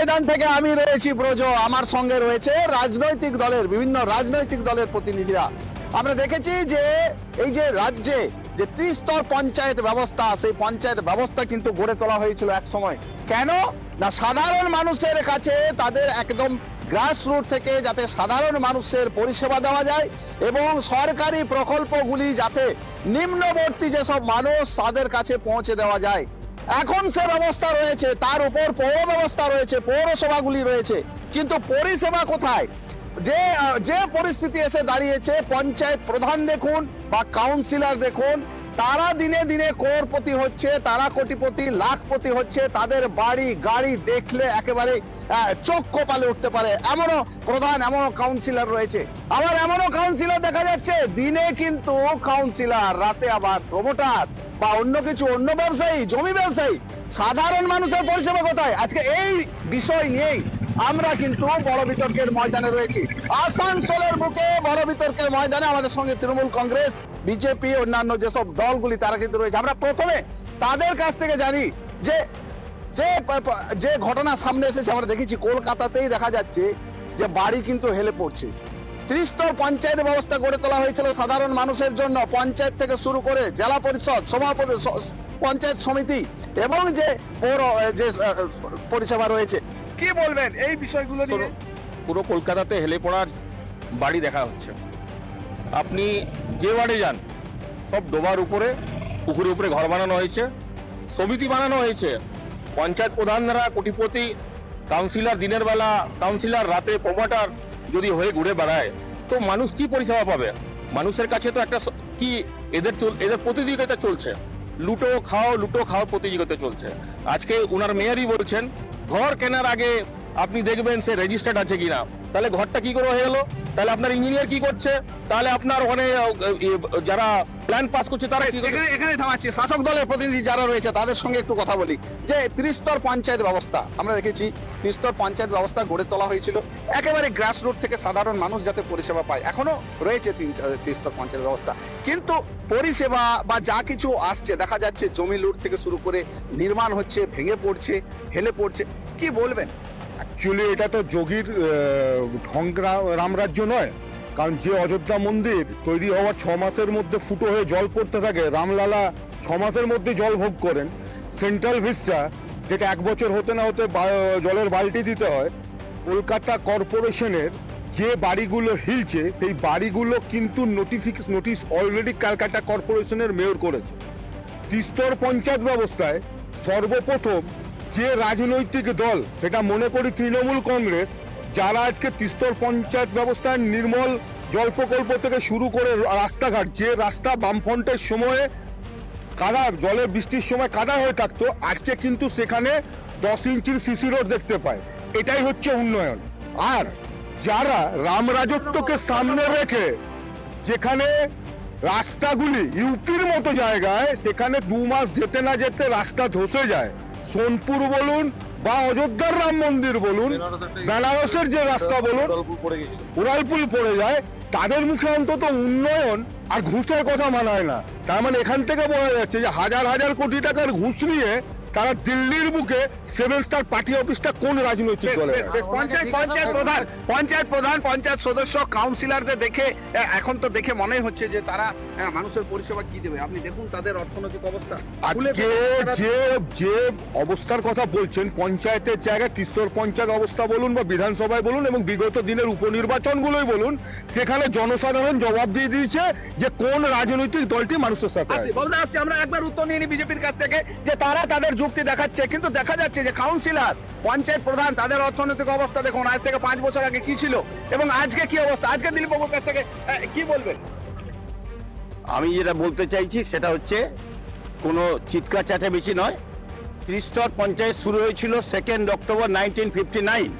ময়দান থেকে আমি রয়েছি ব্রজ, আমার সঙ্গে রয়েছে রাজনৈতিক দলের, বিভিন্ন রাজনৈতিক দলের প্রতিনিধিরা। আমরা দেখেছি যে এই যে রাজ্যে যে ত্রিস্তর পঞ্চায়েত ব্যবস্থা, সেই পঞ্চায়েত ব্যবস্থা কিন্তু গড়ে তোলা হয়েছিল এক সময়। কেন? না, সাধারণ মানুষের কাছে তাদের একদম গ্রাস রুট থেকে যাতে সাধারণ মানুষের পরিষেবা দেওয়া যায় এবং সরকারি প্রকল্পগুলি যাতে নিম্নবর্তী যেসব মানুষ তাদের কাছে পৌঁছে দেওয়া যায় এখন সে ব্যবস্থা রয়েছে, তার উপর পৌর ব্যবস্থা রয়েছে, পৌরসভাগুলি রয়েছে। কিন্তু পরিষেবা কোথায়? যে যে পরিস্থিতি এসে দাঁড়িয়েছে, পঞ্চায়েত প্রধান দেখুন বা কাউন্সিলর দেখুন তারা দিনে দিনে করপতি হচ্ছে, তারা কোটিপতি, লাখপতি হচ্ছে, তাদের বাড়ি, গাড়ি দেখলে একেবারে চোখ কপালে উঠতে পারে। এমনও প্রধান, এমনও কাউন্সিলর রয়েছে। আবার এমনও কাউন্সিলর দেখা যাচ্ছে, দিনে কিন্তু কাউন্সিলর রাতে আবার প্রমোটার বা অন্য কিছু, অন্য ব্যবসায়ী, জমি ব্যবসায়ী, সাধারণ মানুষের পরিষেবা কোথায়? আজকে এই বিষয় নিয়েই আমরা কিন্তু বড় বিতর্কের ময়দানে রয়েছি। আসানসোলের বুকে বড় বিতর্কের ময়দানে আমাদের সঙ্গে তৃণমূল কংগ্রেস বিজেপি অন্যান্য যেসব দলগুলি তারা কিন্তু রয়েছে। আমরা প্রথমে তাদের কাছ থেকে জানি যে যে যে ঘটনা সামনে এসেছে, আমরা দেখেছি কলকাতাতেই দেখা যাচ্ছে যে বাড়ি কিন্তু হেলে পড়ছে। ত্রিস্তর পঞ্চায়েত ব্যবস্থা গড়ে তোলা হয়েছিল সাধারণ মানুষের জন্য। পঞ্চায়েত থেকে শুরু করে জেলা পরিষদ, সভাপতি পঞ্চায়েত সমিতি এবং যে পৌর, যে পরিষেবা রয়েছে। কি বলবেন এই বিষয়গুলো নিয়ে? পুরো কলকাতাতে হেলে পড়ার বাড়ি দেখা হচ্ছে। আপনি যে ওয়ার্ডে যান, সব ডোবার উপরে, পুকুরের উপরে ঘর বানানো হয়েছে। সমিতি বানানো হয়েছে। পঞ্চায়েত প্রধানরা, কোটিপতি, কাউন্সিলর দিনের বেলা, কাউন্সিলর রাতে প্রমোটার যদি হয়ে ঘুরে বেড়ায়, তো মানুষ কি পরিষেবা পাবে? মানুষের কাছে তো একটা কি এদের এদের প্রতিযোগিতা চলছে। লুটো খাও লুটো খাও প্রতিযোগিতা চলছে। আজকে উনার মেয়রই বলছেন, ঘর কেনার আগে আপনি দেখবেন সে রেজিস্টার্ড আছে কিনা। তাহলে ঘরটা কি করে হয়ে গেলো? তাহলে আপনার ইঞ্জিনিয়ার কি করছে? তাহলে আপনার ওখানে ইয়ে, যারা প্ল্যান পাস করছে তারা এখানে এখানে থামাচ্ছি। শাসক দলের প্রতিনিধি যারা রয়েছে তাদের সঙ্গে একটু কথা বলি। যে ত্রিস্তর পঞ্চায়েত ব্যবস্থা আমরা দেখেছি ত্রিস্তর পঞ্চায়েত ব্যবস্থা গড়ে তোলা হয়েছিল। একেবারে গ্রাস রুট থেকে সাধারণ মানুষ যাতে পরিষেবা পায়। এখনও রয়েছে ত্রিস্তর পঞ্চায়েত ব্যবস্থা। কিন্তু পরিষেবা বা যা কিছু আসছে দেখা যাচ্ছে জমি লুট থেকে শুরু করে নির্মাণ হচ্ছে ভেঙে পড়ছে হেলে পড়ছে কি বলবেন? অ্যাকচুয়ালি এটা তো যোগীর ঢং রামরাজ্য নয়। কারণ যে অযোধ্যা মন্দির তৈরি হওয়ার ছ মাসের মধ্যে ফুটো হয়ে জল পড়তে থাকে, রামলালা ছ মাসের মধ্যে জল ভোগ করেন। সেন্ট্রাল ভিস্টা, যেটা এক বছর হতে না হতে জলের বালতি দিতে হয়, কলকাতা কর্পোরেশনের যে বাড়িগুলো হিলছে, সেই বাড়িগুলো কিন্তু নোটিফিক নোটিশ অলরেডি ক্যালকাটা কর্পোরেশনের মেয়র করেছে। তিস্তর পঞ্চায়েত ব্যবস্থায় সর্বপ্রথম যে রাজনৈতিক দল, সেটা মনে করি তৃণমূল কংগ্রেস, যারা আজকে তিস্তর পঞ্চায়েত ব্যবস্থায় নির্মল জল প্রকল্প থেকে শুরু করে রাস্তাঘাট, যে রাস্তা বামফ্রন্টের সময়ে কাদা জলের বৃষ্টির সময় কাদা হয়ে থাকতো, আজকে কিন্তু সেখানে দশ ইঞ্চির সিসি রোড দেখতে পায়। এটাই হচ্ছে উন্নয়ন। আর যারা রাম রাজত্বকে সামনে রেখে যেখানে রাস্তাগুলি ইউপির মতো জায়গায়, সেখানে দু মাস যেতে না যেতে রাস্তা ধসে যায় সোনপুর বলুন বা অযোধ্যার রাম মন্দির বলুন, বেনারসের যে রাস্তা বলুন, উড়ালপুল পড়ে যায়। তাদের মুখে অন্তত উন্নয়ন আর ঘুষের কথা মানায় না। তার মানে এখান থেকে বোঝা যাচ্ছে যে হাজার হাজার কোটি টাকার ঘুষ নিয়ে তারা দিল্লির বুকে সেভেন স্টার পার্টি অফিসটা কোন রাজনৈতিক দলে বেশ, বেশ, পঞ্চায়েত পঞ্চায়েত প্রধান পঞ্চায়েত প্রধান পঞ্চায়েত সদস্য কাউন্সিলরদের দেখে এখন তো দেখে মনে হচ্ছে যে তারা মানুষের পরিষেবা কি দেবে? আপনি দেখুন তাদের অর্থনৈতিক অবস্থা। আজকে যে যে অবস্থার কথা বলছেন পঞ্চায়েতের জায়গায় তিস্তর পঞ্চায়েত অবস্থা বলুন বা বিধানসভায় বলুন এবং বিগত দিনের উপনির্বাচনগুলোই বলুন সেখানে জনসাধারণ জবাব দিয়ে দিয়েছে যে কোন রাজনৈতিক দলটি মানুষের সাথে আসছি আছে। আমরা একবার উত্তর নিয়ে নিই বিজেপির কাছ থেকে যে তারা তাদের যুক্তি দেখাচ্ছে, কিন্তু দেখা যাচ্ছে যে কাউন্সিলর পঞ্চায়েত প্রধান, তাদের অর্থনৈতিক অবস্থা দেখুন, আজ থেকে পাঁচ বছর আগে কি ছিল এবং আজকে কি অবস্থা? আজকে দিলীপ বাবুর কাছ থেকে কি বলবেন? আমি যেটা বলতে চাইছি সেটা হচ্ছে, কোনো চিৎকার চেঁচামেচি নয়। ত্রিস্তর পঞ্চায়েত শুরু হয়েছিল second October nineteen fifty nine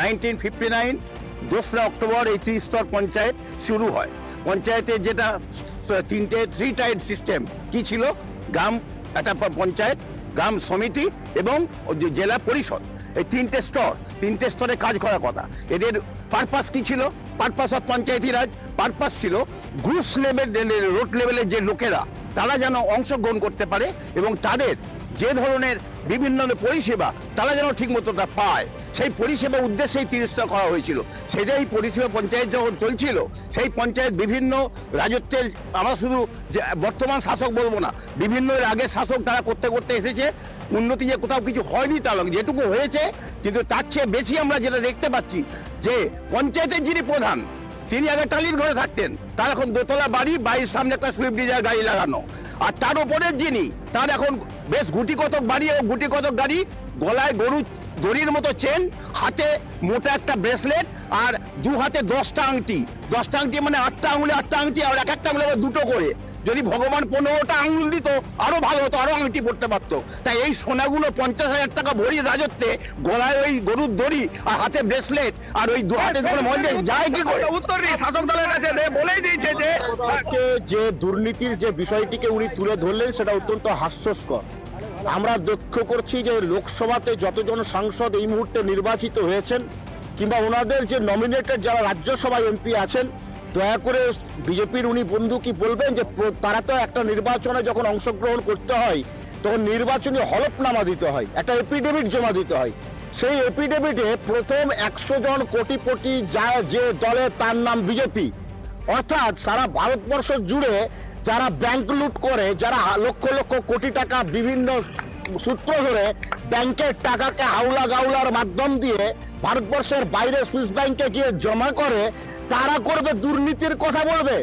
nineteen fifty nine দোসরা অক্টোবর এই ত্রিস্তর পঞ্চায়েত শুরু হয়। পঞ্চায়েতের যেটা, তিনটে থ্রি টাইড সিস্টেম কি ছিল? গ্রাম, একটা পঞ্চায়েত গ্রাম সমিতি এবং জেলা পরিষদ। এই তিনটে স্তর, তিনটে স্তরে কাজ করার কথা। এদের পারপাস কি ছিল? Purpose of Panchayati Raj purpose ছিল গ্রুস লেভেল রোড লেভেলের যে লোকেরা, তারা যেন অংশগ্রহণ করতে পারে এবং তাদের যে ধরনের বিভিন্ন পরিষেবা তারা যেন ঠিক মতো পায়। সেই পরিষেবা উদ্দেশ্যেই তিরস্কার করা হয়েছিল। সেটাই পরিষেবা পঞ্চায়েত যখন চলছিল, সেই পঞ্চায়েত বিভিন্ন রাজত্বের, আমরা শুধু যে বর্তমান শাসক বলব না, বিভিন্ন আগের শাসক তারা করতে করতে এসেছে। উন্নতি যে কোথাও কিছু হয়নি তা নয় যেটুকু হয়েছে, কিন্তু তার চেয়ে বেশি আমরা যেটা দেখতে পাচ্ছি যে পঞ্চায়েতের যিনি প্রধান, তিনি আগে টালির ঘরে থাকতেন। তার এখন দোতলা বাড়ি, বাড়ির সামনে একটা সুইফট ডিজায়ার গাড়ি লাগানো। আর তার উপরের যিনি, তার এখন বেশ গুটি কতক বাড়ি ও গুটি কতক গাড়ি, গলায় গরু দড়ির মতো চেন, হাতে মোটা একটা ব্রেসলেট আর দু হাতে দশটা আংটি। দশটা আংটি মানে আটটা আঙুলে আটটা আংটি, আর এক একটা আঙুলে দুটো করে। যদি ভগবান পনেরোটা আঙুল দিত আরও ভালো হতো আরও আংটি পড়তে পারতো। তাই এই সোনাগুলো পঞ্চাশ হাজার টাকা ভরি রাজত্বে গলায় ওই গরুর দড়ি আর হাতে ব্রেসলেট আর ওই দু হাতে মন্দির যায় কি করে? উত্তর নেই শাসক দলের কাছে বলেই দিয়েছে যে যে দুর্নীতির যে বিষয়টিকে উনি তুলে ধরলেন সেটা অত্যন্ত হাস্যস্কর। আমরা লক্ষ্য করছি যে লোকসভাতে যতজন সাংসদ এই মুহূর্তে নির্বাচিত হয়েছেন কিংবা ওনাদের যে নমিনেটেড যারা রাজ্যসভায় এমপি আছেন দয়া করে বিজেপির উনি বন্ধু কি বলবেন যে তারা তো একটা নির্বাচনে যখন অংশগ্রহণ করতে হয়, তখন নির্বাচনী হলফনামা দিতে হয়, একটা এপিডেভিট জমা দিতে হয়। সেই এপিডেভিটে প্রথম একশো জন কোটিপতি যা যে দলে তার নাম বিজেপি। অর্থাৎ সারা ভারতবর্ষ জুড়ে যারা ব্যাংক লুট করে, যারা লক্ষ লক্ষ কোটি টাকা বিভিন্ন সূত্র ধরে ব্যাংকের টাকাকে হাওলা গাউলার মাধ্যম দিয়ে ভারতবর্ষের বাইরে সুইস ব্যাংকে গিয়ে জমা করে তারা করবে দুর্নীতির কথা বলবে।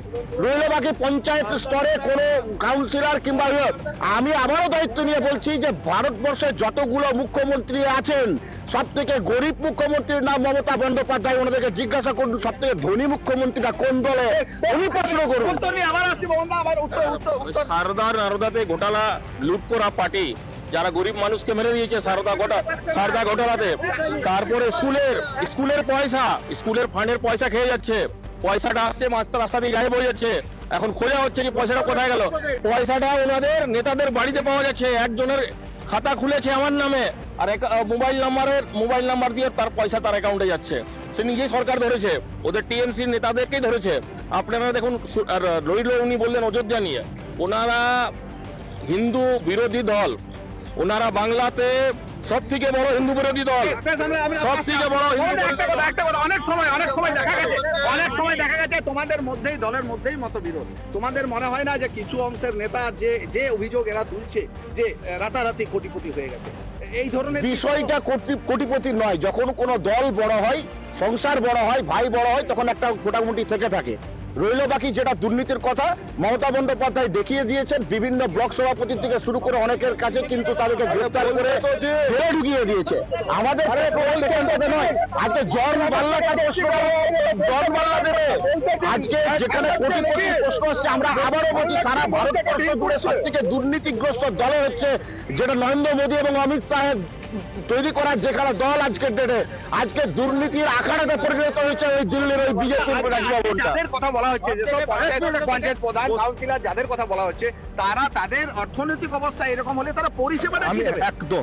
রইলে বাকি পঞ্চায়েত স্তরে কোনো কাউন্সিলর কিংবা ইয়ে। আমি আবারও দায়িত্ব নিয়ে বলছি যে ভারতবর্ষে যতগুলো মুখ্যমন্ত্রী আছেন সব থেকে গরিব মুখ্যমন্ত্রীর নাম মমতা বন্দ্যোপাধ্যায় ওনাদেরকে জিজ্ঞাসা করুন সব থেকে ধনী মুখ্যমন্ত্রীটা কোন দলে? উনি প্রশ্ন করুন। উত্তর নিয়ে আবার আসছি মোহনদা আবার উত্তর উত্তর উত্তর। সারদার নারদাতে ঘোটালা লুট করা পার্টি। যারা গরিব মানুষকে মেরে দিয়েছে, সারদা গোটা সারদা ঘোটালাতে তারপরে স্কুলের স্কুলের পয়সা। স্কুলের ফান্ডের পয়সা খেয়ে যাচ্ছে। পয়সাটা আসছে মাস্টার রাস্তা দিয়ে গায়ে পড়ে যাচ্ছে। এখন খোঁজা হচ্ছে যে পয়সাটা কোথায় গেল। পয়সাটা ওনাদের নেতাদের বাড়িতে পাওয়া যাচ্ছে একজনের খাতা খুলেছে আমার নামে। আর মোবাইল নাম্বারের মোবাইল নাম্বার দিয়ে তার পয়সা তার অ্যাকাউন্টে যাচ্ছে। সে নিজেই সরকার ধরেছে। ওদের টিএমসি নেতাদেরকেই ধরেছে। আপনারা দেখুন রইল উনি বললেন অযোধ্যা নিয়ে। ওনারা হিন্দু বিরোধী দল। ওনারা বাংলাতে সব থেকে বড় হিন্দু বিরোধী দল। সব থেকে বড় হিন্দু একটা কথা একটা কথা অনেক সময় অনেক সময় দেখা গেছে অনেক সময় দেখা গেছে তোমাদের মধ্যেই দলের মধ্যেই মতবিরোধ। তোমাদের মনে হয় না যে কিছু অংশের নেতা যে যে অভিযোগ এরা তুলছে যে রাতারাতি কোটিপতি হয়ে গেছে? এই ধরনের বিষয়টা কোটিপতি নয়। যখন কোনো দল বড় হয় সংসার বড় হয় ভাই বড় হয় তখন একটা মোটামুটি থেকে থাকে। রইল বাকি যেটা দুর্নীতির কথা মমতা বন্দ্যোপাধ্যায় দেখিয়ে দিয়েছেন বিভিন্ন ব্লক সভাপতি থেকে শুরু করে অনেকের কাছে কিন্তু তাদেরকে গ্রেফতার করে জেলে ঢুকিয়ে দিয়েছে। আমাদের নয়। আজকে জ্বর কাটে জ্বর পাল্লা দেবে। আজকে যেখানে কোটি কোটি প্রশ্ন হচ্ছে আমরা আবারও বলছি সারা ভারতবর্ষ জুড়ে সব থেকে দুর্নীতিগ্রস্ত দল হচ্ছে যেটা নরেন্দ্র মোদী এবং অমিত শাহের তৈরি করার যেখানে দল আজকের ডেটে আজকে দুর্নীতির আখাড়াতে পরিণত হয়েছে ওই দিল্লির ওই বিজেপির যাদের কথা বলা হচ্ছে যে পঞ্চায়েত প্রধান কাউন্সিলর যাদের কথা বলা হচ্ছে তারা তাদের অর্থনৈতিক অবস্থা এরকম হলে তারা পরিষেবাটা আমি একদম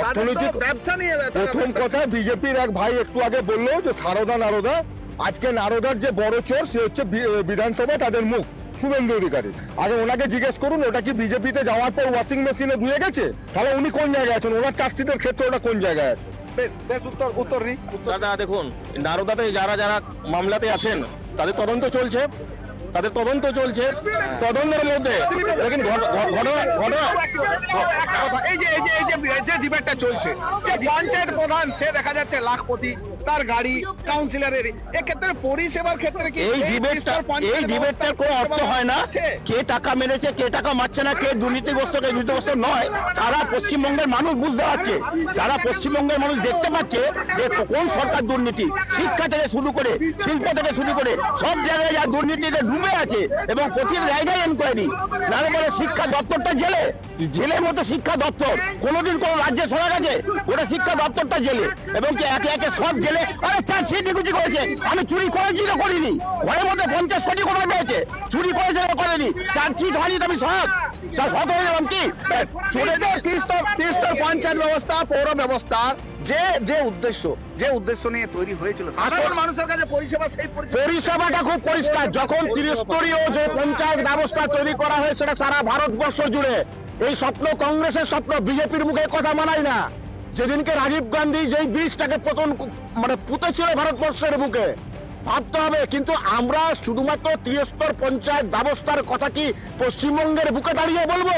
অর্থনৈতিক ব্যবসা নিয়ে প্রথম কথা বিজেপির এক ভাই একটু আগে বলল যে সারদা নারদা আজকে নারদার যে বড় চোর সে হচ্ছে বিধানসভা তাদের মুখ। শুভেন্দু অধিকারী। আগে ওনাকে জিজ্ঞেস করুন ওটা কি বিজেপিতে যাওয়ার পর ওয়াশিং মেশিনে ধুয়ে গেছে? তাহলে উনি কোন জায়গায় আছেন? ওনার চার্জশিটের ক্ষেত্রে ওটা কোন জায়গায় আছে? দাদা দেখুন নারদাতে যারা যারা মামলাতে আছেন তাদের তদন্ত চলছে। তাদের তদন্ত চলছে তদন্তের মধ্যে। দেখুন ঘট- ঘট- ঘটনা ঘটনা। এই যে এই যে এই যে যে ডিবেটটা চলছে যে পঞ্চায়েত প্রধান সে দেখা যাচ্ছে লাখপতি তার গাড়ি কাউন্সিলরের এক্ষেত্রে পরিষেবার ক্ষেত্রে কি এই ডিবেটটা এই ডিবেটটার কোনো অর্থ হয় না। কে টাকা মেরেছে কে টাকা মারছে না কে দুর্নীতিগ্রস্ত কে দুর্নীতিগ্রস্ত নয়। সারা পশ্চিমবঙ্গের মানুষ বুঝতে পারছে সারা পশ্চিমবঙ্গের মানুষ দেখতে পাচ্ছে যে কোন সরকার দুর্নীতি। শিক্ষা থেকে শুরু করে শিল্প থেকে শুরু করে সব জায়গায় যা দুর্নীতিতে ডুবে আছে এবং প্রতি জায়গায় এনকোয়ারি নাহলে বলে শিক্ষা দপ্তরটা জেলে। জেলের মতো শিক্ষা দপ্তর। কোনোদিন কোন রাজ্যে শোনা গেছে ওটা শিক্ষা দপ্তরটা জেলে এবং কি একে একে সব জেলে। আরে চার ছিটিকুচি করেছে? আমি চুরি করেছি না করিনি। ঘরের মধ্যে পঞ্চাশ কোটি করে পেয়েছে চুরি করেছে না করেনি। চার ছিট হয়নি আমি সৎ হয়ে গেলাম কি? চুরিদের তিস্তর তিস্তর পঞ্চায়েত ব্যবস্থা পৌর ব্যবস্থা যে যে উদ্দেশ্য যে উদ্দেশ্য নিয়ে তৈরি হয়েছিল সাধারণ মানুষের কাছে পরিষেবা সেই পরিষেবাটা খুব পরিষ্কার। যখন ত্রিস্তরীয় যে পঞ্চায়েত ব্যবস্থা তৈরি করা হয়েছে সেটা সারা ভারতবর্ষ জুড়ে। এই স্বপ্ন কংগ্রেসের স্বপ্ন, বিজেপির মুখে কথা মানায় না। যেদিনকে রাজীব গান্ধী যেই বীজটাকে পতন মানে পুঁতেছিল ভারতবর্ষের বুকে, ভাবতে হবে, কিন্তু আমরা শুধুমাত্র ত্রিস্তর পঞ্চায়েত ব্যবস্থার কথা কি পশ্চিমবঙ্গের বুকে দাঁড়িয়ে বলব?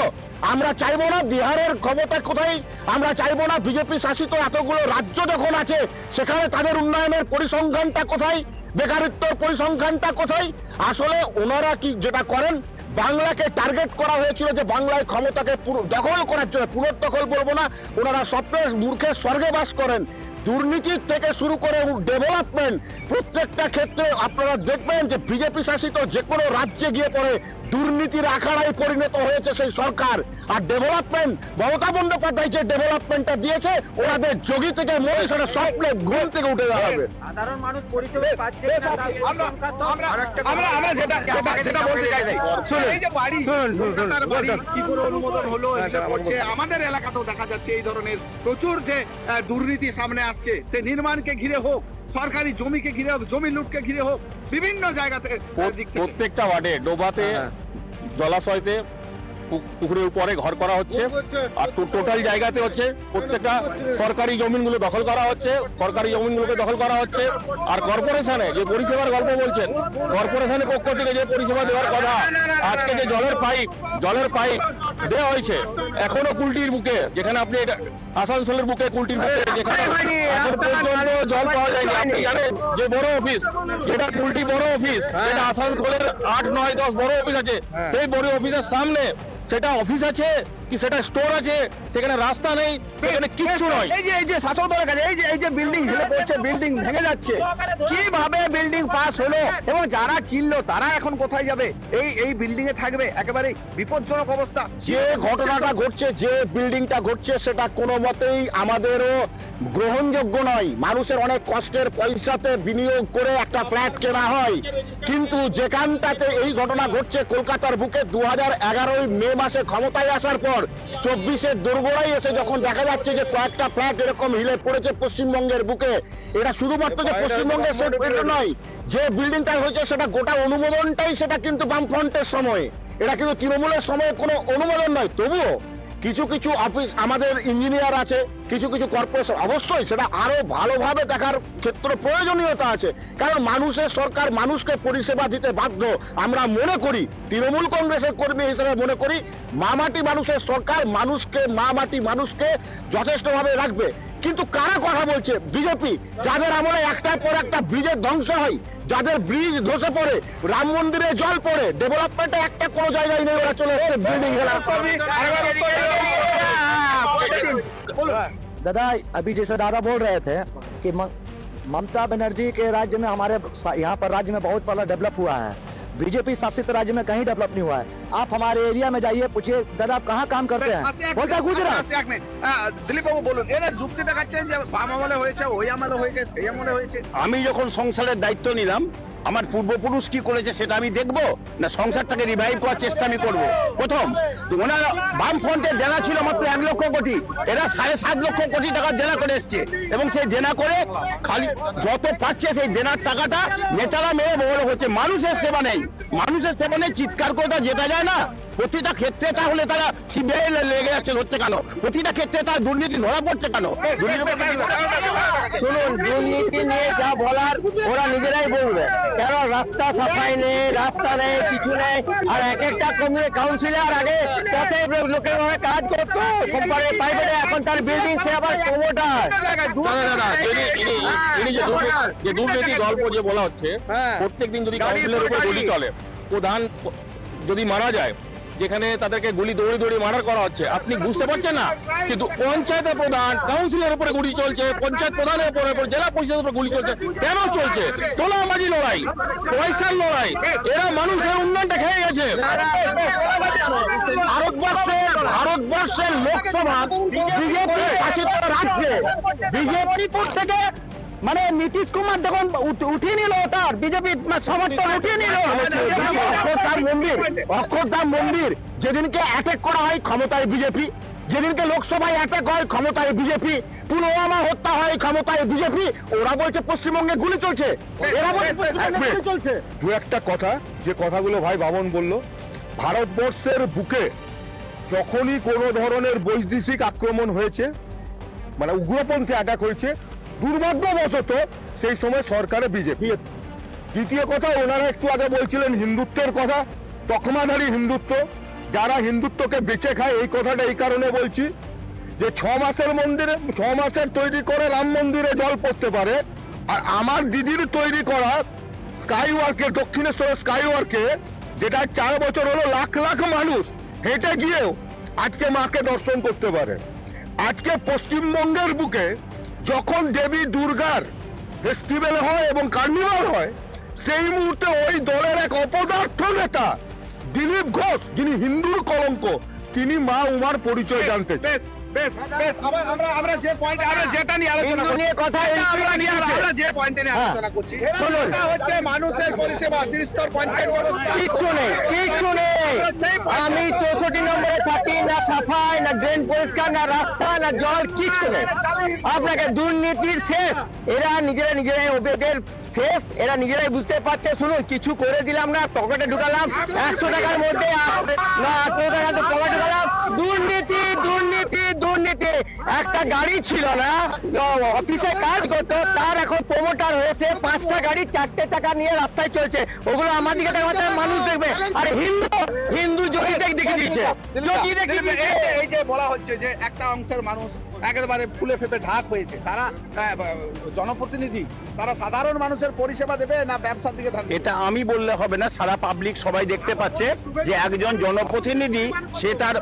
আমরা চাইব না বিহারের ক্ষমতা কোথায়? আমরা চাইব না বিজেপি শাসিত এতগুলো রাজ্য যখন আছে, সেখানে তাদের উন্নয়নের পরিসংখ্যানটা কোথায়? বেকারত্বর পরিসংখ্যানটা কোথায়? আসলে ওনারা কি যেটা করেন বাংলাকে টার্গেট করা হয়েছিল যে বাংলায় ক্ষমতাকে দখল করার জন্য। পুনর্দখল বলব না, ওনারা স্বপ্নের মূর্খের স্বর্গে বাস করেন। দুর্নীতির থেকে শুরু করে ডেভেলপমেন্ট প্রত্যেকটা ক্ষেত্রে আপনারা দেখবেন যে বিজেপি শাসিত যে কোনো রাজ্যে গিয়ে পড়ে দুর্নীতির আখাড়ায় পরিণত হয়েছে সেই সরকার। আর ডেভেলপমেন্ট মমতা বন্দ্যোপাধ্যায় যে ডেভেলপমেন্টটা দিয়েছে ওনাদের যোগী থেকে মনে সেটা স্বপ্নে ঘুম থেকে উঠে দাঁড়াবে। সাধারণ মানুষ পরিষেবা পাচ্ছে না তার পরিসংখ্যান তো- আমরা আমরা আমরা যেটা যেটা যেটা বলতে চাইছি। শুনুন, এই যে বাড়ি শুনুন, শুনুন, কলকাতার বাড়ি বলুন। কি করে অনুমোদন হলো আমাদের এলাকাতেও দেখা যাচ্ছে এই ধরনের প্রচুর যে দুর্নীতি সামনে আসছে সে নির্মাণকে ঘিরে হোক সরকারি জমিকে ঘিরে হোক জমি লুটকে ঘিরে হোক বিভিন্ন জায়গাতে থেকে প্রত্যেকটা ওয়ার্ডে ডোবাতে হ্যাঁ। জলাশয়তে পু- পুকুরের উপরে ঘর করা হচ্ছে। আর টোটাল জায়গাতে হচ্ছে প্রত্যেকটা সরকারি জমিনগুলো দখল করা হচ্ছে সরকারি জমিনগুলোকে দখল করা হচ্ছে। আর কর্পোরেশনে যে পরিষেবার গল্প বলছেন কর্পোরেশনের পক্ষ থেকে যে পরিষেবা দেওয়ার কথা আজকে যে জলের পাইপ জলের পাইপ দেওয়া হয়েছে এখনও কুলটির বুকে যেখানে আপনি এটা আসানসোলের বুকে কুলটির বুকে যেখানে এখন পর্যন্ত জল পাওয়া যায়নি। আপনি জানেন যে বড় অফিস যেটা কুলটি বড় অফিস যেটা আসানসোলের আট নয় দশ বড় অফিস আছে সেই বড় অফিসের সামনে সেটা অফিস আছে কি সেটা স্টোর আছে? সেখানে রাস্তা নেই সেখানে কিচ্ছু নয়। এই যে এই যে শাসক দলের কাছে এই যে এই যে বিল্ডিং পড়ছে বিল্ডিং ভেঙে যাচ্ছে। কীভাবে বিল্ডিং পাস হলো? এবং যারা কিনলো তারা এখন কোথায় যাবে? এই এই বিল্ডিং এ থাকবে একেবারে বিপজ্জনক অবস্থা। যে ঘটনাটা ঘটছে যে বিল্ডিংটা ঘটছে সেটা কোনো মতেই আমাদেরও গ্রহণযোগ্য নয়। মানুষের অনেক কষ্টের পয়সাতে বিনিয়োগ করে একটা ফ্ল্যাট কেনা হয়। কিন্তু যেখানটাতে এই ঘটনা ঘটছে কলকাতার বুকে দু হাজার এগারোই মে মাসে ক্ষমতায় আসার পর চব্বিশের দোরগোড়াই এসে যখন দেখা যাচ্ছে যে কয়েকটা ফ্ল্যাট এরকম হিলে পড়েছে পশ্চিমবঙ্গের বুকে এটা শুধুমাত্র যে পশ্চিমবঙ্গের এটা নয় যে বিল্ডিংটা হয়েছে সেটা গোটা অনুমোদনটাই সেটা কিন্তু বামফ্রন্টের সময়। এটা কিন্তু তৃণমূলের সময় কোনো অনুমোদন নয় তবুও কিছু কিছু অফিস আমাদের ইঞ্জিনিয়ার আছে, কিছু কিছু কর্পোরেশন অবশ্যই সেটা আরও ভালোভাবে দেখার ক্ষেত্র প্রয়োজনীয়তা আছে। কারণ মানুষের সরকার মানুষকে পরিষেবা দিতে বাধ্য। আমরা মনে করি, তৃণমূল কংগ্রেসের কর্মী হিসেবে মনে করি মামাটি মানুষের সরকার মানুষকে, মা মাটি মানুষকে যথেষ্টভাবে রাখবে। কিন্তু কারা কথা বলছে বিজেপি যাদের আমলে একটার পর একটা ব্রিজের ধ্বংস হয় যাদের ব্রিজ ধসে পড়ে রাম মন্দিরে জল পড়ে ডেভেলপমেন্টে একটা কোনো জায়গায় নেই ওরা চলে এসছে বিল্ডিং दादा अभी जैसे दादा बोल रहे थे कि म- ममता बनर्जी के राज्य में हमारे सा- यहाँ पर राज्य में बहुत सारा डेवलप हुआ है बीजेपी शासित राज्य में कहीं डेवलप नहीं हुआ है आप हमारे एरिया में जाइए पूछिए दादा आप कहाँ काम करते আচ্ছা, हैं এক बोलता है মিনিট, गुजरात আচ্ছা, এক মিনিট। আহ, দিলীপ বাবু বলুন এরা যুক্তি দেখাচ্ছেন যে বাম আমলে হয়েছে ওই আমলে হয়ে গেছে এই আমলে হয়েছে আমি যখন সংসারের দায়িত্ব নিলাম আমার পূর্বপুরুষ কি করেছে সেটা আমি দেখব না সংসারটাকে রিভাইভ করার চেষ্টা আমি করব প্রথম ওনারা বাম ফ্রন্টের দেনা ছিল মাত্র এক লক্ষ কোটি এরা সাড়ে সাত লক্ষ কোটি টাকার দেনা করে এসছে এবং সেই দেনা করে খালি যত পাচ্ছে সেই দেনার টাকাটা নেতারা মেয়ে বড় হচ্ছে মানুষের সেবা নেই মানুষের সেবা নেই চিৎকার করে যেটা যায় না। প্রতিটা ক্ষেত্রে তাহলে তারা সিবিআই লেগে যাচ্ছে ধরছে কেন? প্রতিটা ক্ষেত্রে তার দুর্নীতি ধরা পড়ছে কেন? শুনুন দুর্নীতি নিয়ে যা বলার ওরা নিজেরাই বলবে। কেন রাস্তা সাফাই নেই রাস্তা নেই কিছু নেই? আর এক একটা কমিয়ে কাউন্সিলর আগে কত লোকের ভাবে কাজ করতো কোম্পানি প্রাইভেটে এখন তার বিল্ডিং সে আবার প্রমোটার যে দুর্নীতি- গল্প যে বলা হচ্ছে হ্যাঁ। প্রত্যেকদিন যদি কাউন্সিলের উপর চলে। প্রধান যদি মারা যায়, যেখানে তাদেরকে গুলি দৌড়ে দৌড়ে মার্ডার করা হচ্ছে, আপনি বুঝতে পারছেন না? কিন্তু পঞ্চায়েতের প্রধান কাউন্সিলের উপরে গুলি চলছে, পঞ্চায়েত প্রধানের উপরে জেলা পরিষদের উপরে গুলি চলছে, কেন চলছে? তোলাবাজি লড়াই, পয়সার লড়াই, এরা মানুষের উন্নয়নটা খেয়ে গেছে। ভারতবর্ষের ভারতবর্ষের লোকসভা, বিজেপি শাসিত রাজ্যে, বিজেপি থেকে মানে নীতিশ কুমার যখন উঠ- উঠিয়ে নিল তার বিজেপি সমর্থন উঠিয়ে নিল। অক্ষরধাম মন্দির অক্ষরধাম মন্দির যেদিনকে অ্যাটাক করা হয় ক্ষমতায় বিজেপি যেদিনকে লোকসভায় অ্যাটাক হয় ক্ষমতায় বিজেপি পুলওয়ামা হত্যা হয় ক্ষমতায় বিজেপি ওরা বলছে পশ্চিমবঙ্গে গুলি চলছে। এরা বলছে পশ্চিমবঙ্গে গুলি চলছে। দু একটা কথা যে কথাগুলো ভাই বাবন বলল ভারতবর্ষের বুকে যখনই কোনো ধরনের বৈদেশিক আক্রমণ হয়েছে মানে উগ্রপন্থী অ্যাটাক হয়েছে দুর্ভাগ্যবশত সেই সময় সরকারে বিজেপি দ্বিতীয় কথা, ওনারা একটু আগে বলছিলেন হিন্দুত্বের কথা, তকমাধারী হিন্দুত্ব। যারা হিন্দুত্বকে বেঁচে খায়, এই কথাটা এই কারণে বলছি যে ছ মাসের মন্দিরে ছ মাসের তৈরি করে রাম মন্দিরে জল পড়তে পারে। আর আমার দিদির তৈরি করা স্কাই ওয়ার্কে দক্ষিণেশ্বরের স্কাই ওয়ার্কে যেটা চার বছর হলো লাখ লাখ মানুষ হেঁটে গিয়েও আজকে মাকে দর্শন করতে পারে। আজকে পশ্চিমবঙ্গের বুকে যখন দেবী দুর্গার ফেস্টিভ্যাল হয় এবং কার্নিভাল হয় সেই মুহূর্তে ওই দলের এক অপদার্থ নেতা দিলীপ ঘোষ যিনি হিন্দুর কলঙ্ক তিনি মা উমার পরিচয় জানতে চান। বেশ বেশ বেশ আমরা আমরা আমরা যে পয়েন্ট আমরা যেটা নিয়ে আলোচনা নিয়ে কথা আমরা নিয়ে আমরা যে পয়েন্টে নিয়ে। আলোচনা করছি শুনুন। হচ্ছে মানুষের পরিষেবা ত্রিস্তর পঞ্চায়েত ব্যবস্থা। কিচ্ছু নেই কিচ্ছু নেই। আমি চৌষট্টি নম্বরে থাকি না সাফাই না ড্রেন পরিষ্কার না রাস্তা না জল কিচ্ছু নেই। আপনাকে দুর্নীতির শেষ এরা নিজেরা নিজেরাই অভিযোগের শেষ এরা নিজেরাই বুঝতে পারছে। শুনুন কিছু করে দিলাম না পকেটে ঢুকালাম একশো টাকার মধ্যে না টাকা পকেটে ঢুকালাম। দুর্নীতি দুর্নীতি। দুর্নীতি? একটা গাড়ি ছিল না? অফিসে কাজ করতো, তার এখন প্রমোটার হয়েছে, পাঁচটা গাড়ি চারটে টাকা নিয়ে রাস্তায় চলছে। ওগুলো আমার দিকে মানুষ দেখবে। আর হিন্দু হিন্দু জমি দেখ যে- এই যে বলা হচ্ছে যে একটা অংশের মানুষ একেবারে ফুলে ফেপে ঢাক হয়েছে। তারা জনপ্রতিনিধি তারা সাধারণ মানুষের পরিষেবা দেবে না ব্যবসার দিকে থাকবে এটা আমি বললে হবে না সারা পাবলিক সবাই দেখতে পাচ্ছে যে একজন জনপ্রতিনিধি সে তার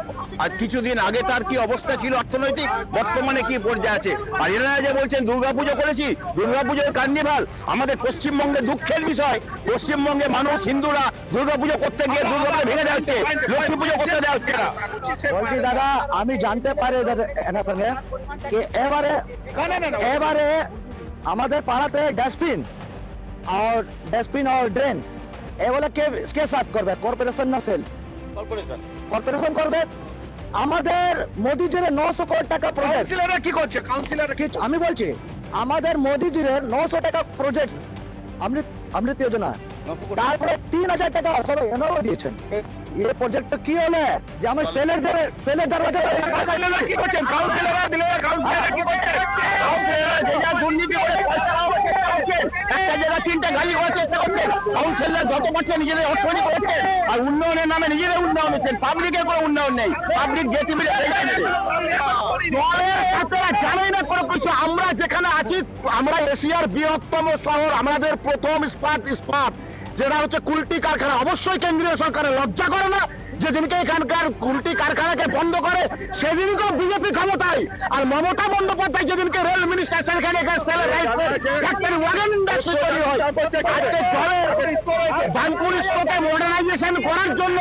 কিছুদিন আগে তার কি অবস্থা ছিল অর্থনৈতিক? বর্তমানে কি পর্যায়ে আছে? আর এনারা যে বলছেন দুর্গাপুজো করেছি দুর্গাপুজোর কার্নিভাল আমাদের পশ্চিমবঙ্গে দুঃখের বিষয়। পশ্চিমবঙ্গে মানুষ হিন্দুরা দুর্গাপুজো করতে গিয়ে দুর্গাপুজো ভেঙে দেওয়া হচ্ছে লক্ষ্মী পুজো করতে দেওয়া হচ্ছে। না বলছি দাদা আমি জানতে পারি এনার সঙ্গে। এবারে আমাদের পাড়াতে ডাস্টবিন আর ডাস্টবিন আর ড্রেন এগুলো কে কে সাফ করবে? কর্পোরেশন না সেল? কর্পোরেশন। করবে? আমাদের মোদিজির নশো কোটি টাকা প্রজেক্ট কি করছে? কাউন্সিলররা কি আমি বলছি আমাদের মোদিজির নশো টাকা প্রজেক্ট অমৃত অমৃত যোজনা তারপরে তিন হাজার টাকা সবাই এনারও দিয়েছেন। দুর্নীতি করে পয়সা একটা তিনটা চেষ্টা করছেন কাউন্সিলর যত পারছে নিজেদের অর্থনীতি করছেন আর উন্নয়নের নামে নিজেরাই উন্নয়ন হচ্ছেন পাবলিকের কোনো উন্নয়ন নেই। পাবলিক যে আপনারা না কোনো কিছু। আমরা যেখানে আছি আমরা এশিয়ার বৃহত্তম শহর আমাদের প্রথম ইস্পাত ইস্পাত যেটা হচ্ছে কুলটি কারখানা। অবশ্যই কেন্দ্রীয় সরকারের লজ্জা করে না যেদিনকে এখানকার কুলটি কারখানাকে বন্ধ করে সেদিনকে বিজেপি ক্ষমতায়। আর মমতা বন্দ্যোপাধ্যায় যেদিনকে রেল মিনিস্টার সেখানে ফ্যাক্টরি ওয়াগন ইন্ডাস্ট্রি তৈরি হয়। ইস্কোকে মডার্নাইজেশন করার জন্য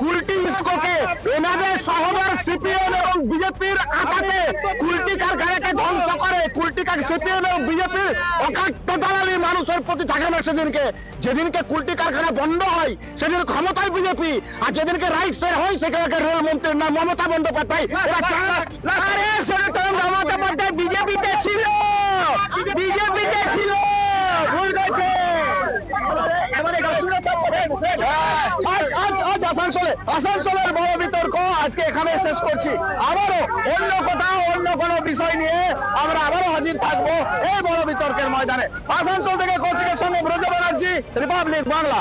কুলটি ইস্কোকে এনাদের সহদর সিপিএম এবং বিজেপির আঘাতে কুলটি কারখানাকে ধ্বংস করে। কুলটি সিপিএম এবং বিজেপির অকাট্য দালালি মানুষের প্রতি থাকে না সেদিনকে। যেদিনকে কুলটি কারখানা বন্ধ হয় সেদিন ক্ষমতায় বিজেপি আর যেদিনকে রাইট সাইড হয় সেখানে রেল মন্ত্রীর নাম মমতা বন্দ্যোপাধ্যায়। মমতা বন্দ্যোপাধ্যায় বিজেপিতে ছিল! বিজেপিতে ছিল! ভুল আজ আজ আজ আসানসোলে আসানসোলের বড় বিতর্ক আজকে এখানে শেষ করছি। আবারও অন্য কোথাও, অন্য কোনো বিষয় নিয়ে আমরা আবারও হাজির থাকব এই বড় বিতর্কের ময়দানে। আসানসোল থেকে কৌশিকের সঙ্গে ব্রজ ব্যানার্জি রিপাবলিক বাংলা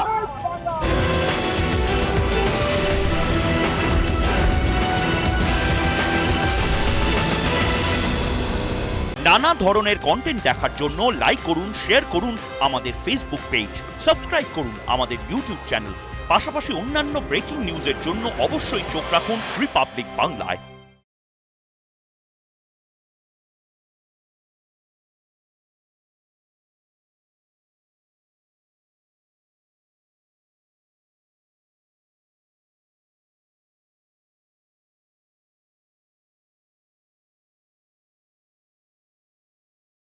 নানা ধরনের কন্টেন্ট দেখার জন্য লাইক করুন শেয়ার করুন আমাদের ফেসবুক পেজ সাবস্ক্রাইব করুন আমাদের ইউটিউব চ্যানেল পাশাপাশি অন্যান্য ব্রেকিং নিউজের জন্য অবশ্যই চোখ রাখুন রিপাবলিক বাংলায়